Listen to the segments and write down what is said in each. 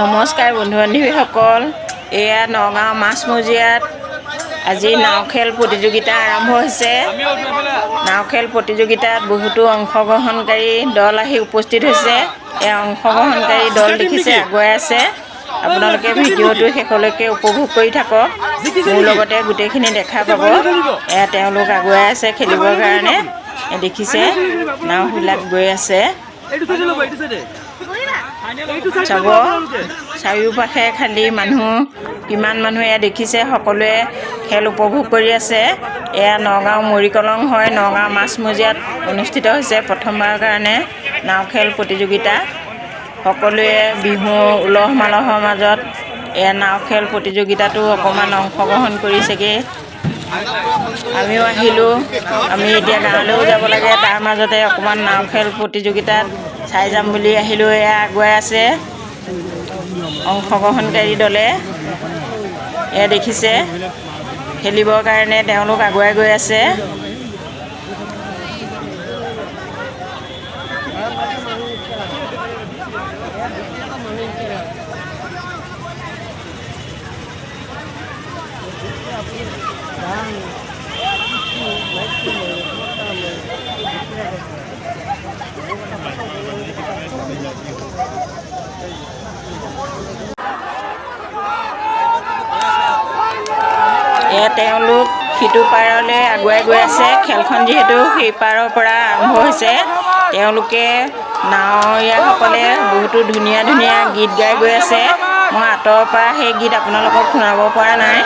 নমস্কাৰ বন্ধু বান্ধৱীসকল। এয়া নগাঁও মাছমজিয়াত আজি নাও খেল প্ৰতিযোগিতা আৰম্ভ হৈছে। নাও খেল প্ৰতিযোগিতাত বহুতো অংশগ্ৰহণকাৰী দল আহি উপস্থিত হৈছে। এই অংশগ্ৰহণকাৰী দল দেখিছে আগুৱাই আছে। আপোনালোকে ভিডিঅ'টো শেষলৈকে উপভোগ কৰি থাকক। মোৰ লগতে গোটেইখিনি দেখা পাব। এয়া তেওঁলোক আগুৱাই আছে খেলিবৰ কাৰণে। দেখিছে নাওবিলাক গৈ আছে। চাব। চাৰিওপাশে খালী মানুহ কিমান মানুহ এয়া দেখিছে সকলোৱে খেল উপভোগ কৰি আছে। এয়া নগাঁও মৰিকলং হয় নগাঁও মাছমজিয়াত অনুষ্ঠিত হৈছে প্ৰথমবাৰৰ কাৰণে নাও খেল প্ৰতিযোগিতা। সকলোৱে বিহু উলহ মালহৰ মাজত এয়া নাও খেল প্ৰতিযোগিতাতো অকণমান অংশগ্ৰহণ কৰিছেগৈ। আমিও আহিলোঁ আমি এতিয়া গাঁৱলৈও যাব লাগে তাৰ মাজতে অকণমান নাও খেল প্ৰতিযোগিতাত চাই যাম বুলি আহিলোঁ এয়া আগুৱাই আছে। অংশগ্ৰহণকাৰী দলে। এয়া দেখিছে খেলিবৰ কাৰণে তেওঁলোক আগুৱাই গৈ আছে। তেওঁলোক সিটো পাৰলৈ আগুৱাই গৈ আছে। খেলখন যিহেতু সেই পাৰৰ পৰা আৰম্ভ হৈছে। তেওঁলোকে নাৱৰীয়াসকলে বহুতো ধুনীয়া ধুনীয়া গীত গাই গৈ আছে। মই আঁতৰৰ পৰা সেই গীত আপোনালোকক শুনাব পৰা নাই।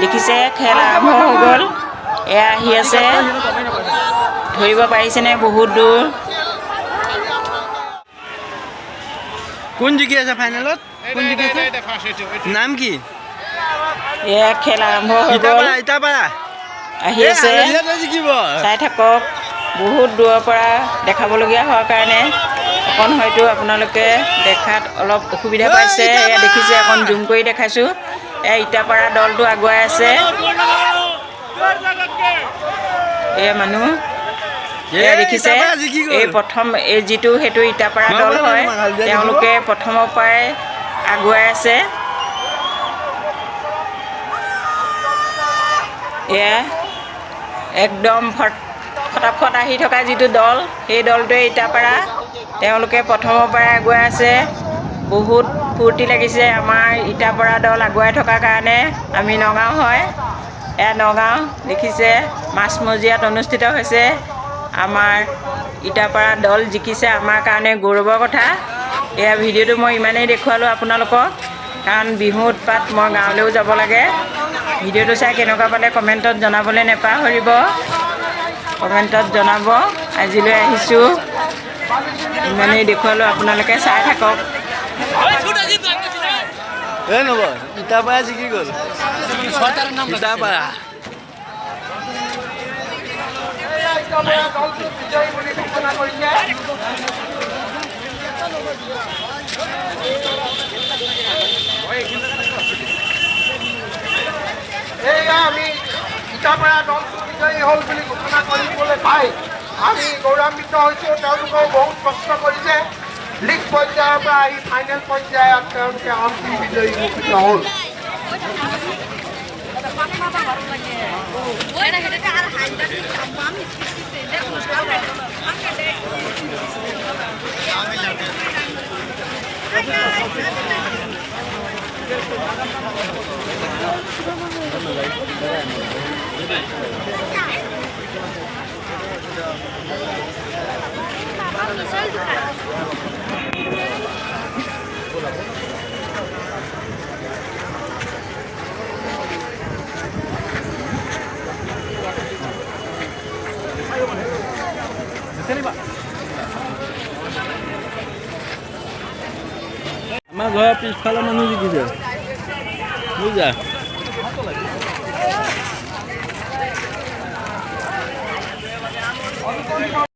দেখিছে খেল আৰম্ভ হৈ গ'ল। এয়া আহি আছে। ধৰিব পাৰিছেনে বহুত দূৰ? কোন জিকি আছে ফাইনেলত নাম কি? এয়া খেল আৰম্ভ হৈ গ'ল আহি আছে। চাই থাকক বহুত দূৰৰ পৰা দেখাবলগীয়া হোৱাৰ কাৰণে। অকণ হয়তো আপোনালোকে দেখাত অলপ অসুবিধা পাইছে। এয়া দেখিছে অকণ জুম কৰি দেখাইছোঁ। এয়া ইটাপাৰা দলটো আগুৱাই আছে। এয়া মানুহ। দেখিছে এই প্ৰথম এই যিটো সেইটো ইটাপাৰা দল হয় তেওঁলোকে প্ৰথমৰ পৰাই আগুৱাই আছে। এয়া একদম ফট ফটাফট আহি থকা যিটো দল সেই দলটোৱে ইটাপাৰা তেওঁলোকে প্ৰথমৰ পৰাই আগুৱাই আছে। বহুত ফূৰ্তি লাগিছে আমাৰ ইটাপাৰা দল আগুৱাই থকাৰ কাৰণে। আমি নগাঁও হয়। এয়া নগাঁও দেখিছে মাছমজিয়াত অনুষ্ঠিত হৈছে। আমাৰ ইটাপাৰা দল জিকিছে আমাৰ কাৰণে গৌৰৱৰ কথা। এয়া ভিডিঅ'টো মই ইমানেই দেখুৱালোঁ আপোনালোকক। কাৰণ বিহু উৎপাত মই গাঁৱলৈও যাব লাগে। ভিডিঅ'টো চাই কেনেকুৱা পালে কমেণ্টত জনাবলৈ নেপাহৰিব। কমেণ্টত জনাব। আজিলৈ আহিছোঁ। ইমানেই দেখুৱালোঁ, আপোনালোকে চাই থাকক। নব জিকি গ'ল। ইটা পাৰা এয়া আমি ইটাপাৰা দলটো হ'ল বুলি ঘোষণা কৰিবলৈ পাই আমি গৌৰৱান্বিত হৈছোঁ তেওঁলোকেও বহুত কষ্ট কৰিছে। লীগ পৰ্যায়ৰ পৰা আহি ফাইনেল পৰ্যায়ত তেওঁলোকে অন্তিম বিজয়ী ঘোষিত হ'ল। আমাৰ ঘৰৰ পিছফালৰ মানুহ জিকিছে বুজিছা かわいい!